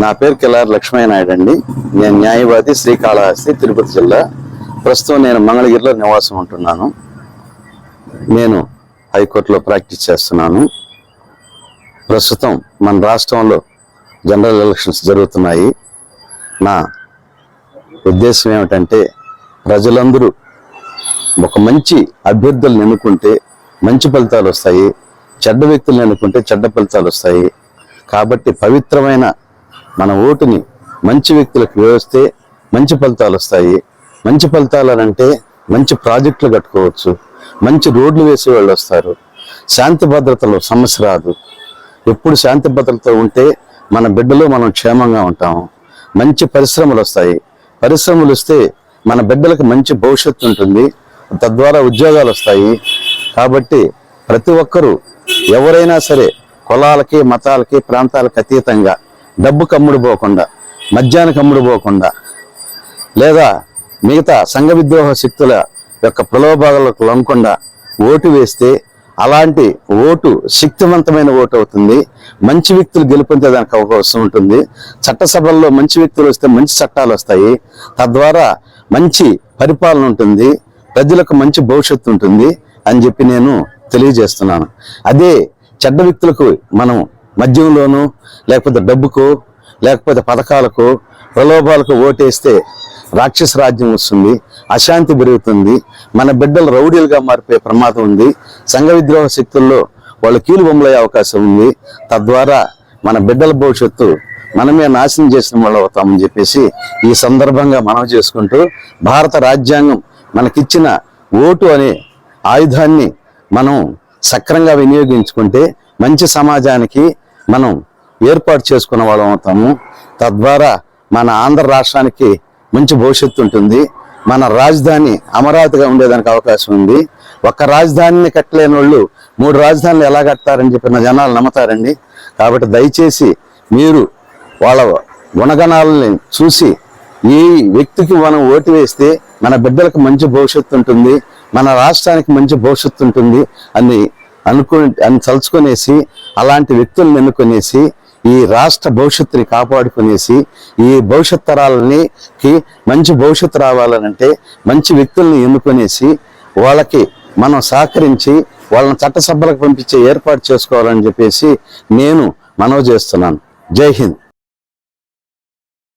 నా పేరు కిలారి లక్ష్మయ్య నాయుడు అండి. నేను న్యాయవాది శ్రీకాళహస్తి తిరుపతి జిల్లా. ప్రస్తుతం నేను మంగళగిరిలో నివాసం ఉంటున్నాను. నేను హైకోర్టులో ప్రాక్టీస్ చేస్తున్నాను. ప్రస్తుతం మన రాష్ట్రంలో జనరల్ ఎలక్షన్స్ జరుగుతున్నాయి. నా ఉద్దేశం ఏమిటంటే ప్రజలందరూ ఒక మంచి అభ్యర్థులను ఎన్నుకుంటే మంచి ఫలితాలు వస్తాయి. చెడ్డ వ్యక్తులను ఎన్నుకుంటే చెడ్డ ఫలితాలు వస్తాయి. కాబట్టి పవిత్రమైన మన ఓటుని మంచి వ్యక్తులకు వేస్తే మంచి ఫలితాలు వస్తాయి. మంచి ఫలితాలు అంటే మంచి ప్రాజెక్టులు కట్టుకోవచ్చు. మంచి రోడ్లు వేసే వాళ్ళు వస్తారు. శాంతి భద్రతలో సమస్య రాదు. ఎప్పుడు శాంతి భద్రత ఉంటే మన బిడ్డలు మనం క్షేమంగా ఉంటాము మంచి పరిశ్రమలు వస్తాయి. పరిశ్రమలు వస్తే మన బిడ్డలకు మంచి భవిష్యత్తు ఉంటుంది. తద్వారా ఉద్యోగాలు వస్తాయి. కాబట్టి ప్రతి ఒక్కరూ ఎవరైనా సరే కులాలకి మతాలకి ప్రాంతాలకు అతీతంగా డబ్బు కమ్ముడు పోకుండా మద్యానికి అమ్ముడు పోకుండా లేదా మిగతా సంఘ విద్రోహ శక్తుల యొక్క ప్రలోభాలకు లొంగకుండా ఓటు వేస్తే అలాంటి ఓటు శక్తివంతమైన ఓటు అవుతుంది. మంచి వ్యక్తులు గెలుపొందే దానికి అవకాశం ఉంటుంది. చట్టసభల్లో మంచి వ్యక్తులు వస్తే మంచి చట్టాలు వస్తాయి. తద్వారా మంచి పరిపాలన ఉంటుంది. ప్రజలకు మంచి భవిష్యత్తు ఉంటుంది అని చెప్పి నేను తెలియజేస్తున్నాను. అదే చెడ్డ వ్యక్తులకు మనం మద్యంలోనూ లేకపోతే డబ్బుకు లేకపోతే పథకాలకు ప్రలోభాలకు ఓటేస్తే రాక్షస రాజ్యం వస్తుంది అశాంతి పెరుగుతుంది మన బిడ్డలు రౌడీలుగా మారిపోయే ప్రమాదం ఉంది సంఘ విద్రోహ శక్తుల్లో వాళ్ళు కీలు బొమ్మలయ్యే అవకాశం ఉంది తద్వారా మన బిడ్డల భవిష్యత్తు మనమే నాశనం చేసిన వాళ్ళు అవుతామని చెప్పేసి ఈ సందర్భంగా మనం చేసుకుంటూ భారత రాజ్యాంగం మనకిచ్చిన ఓటు అనే ఆయుధాన్ని మనం సక్రంగా వినియోగించుకుంటే మంచి సమాజానికి మనం ఏర్పాటు చేసుకున్న వాళ్ళం అవుతాము. తద్వారా మన ఆంధ్ర రాష్ట్రానికి మంచి భవిష్యత్తు ఉంటుంది. మన రాజధాని అమరావతిగా ఉండేదానికి అవకాశం ఉంది. ఒక్క రాజధానిని కట్టలేని వాళ్ళు మూడు రాజధానులు ఎలా కట్టారని చెప్పిన జనాలు నమ్ముతారండి. కాబట్టి దయచేసి మీరు వాళ్ళ గుణగణాలని చూసి ఈ వ్యక్తికి మనం ఓటు వేస్తే మన బిడ్డలకు మంచి భవిష్యత్తు ఉంటుంది మన రాష్ట్రానికి మంచి భవిష్యత్తు ఉంటుంది అని అనుకుని అని తలుచుకునేసి అలాంటి వ్యక్తులను ఎన్నుకునేసి ఈ రాష్ట్ర భవిష్యత్తుని కాపాడుకునేసి ఈ భవిష్యత్ తరాలనికి మంచి భవిష్యత్తు రావాలనంటే మంచి వ్యక్తుల్ని ఎన్నుకునేసి వాళ్ళకి మనం సహకరించి వాళ్ళని చట్టసభలకు పంపించే ఏర్పాటు చేసుకోవాలని చెప్పేసి నేను మనవి చేస్తున్నాను. జై హింద్.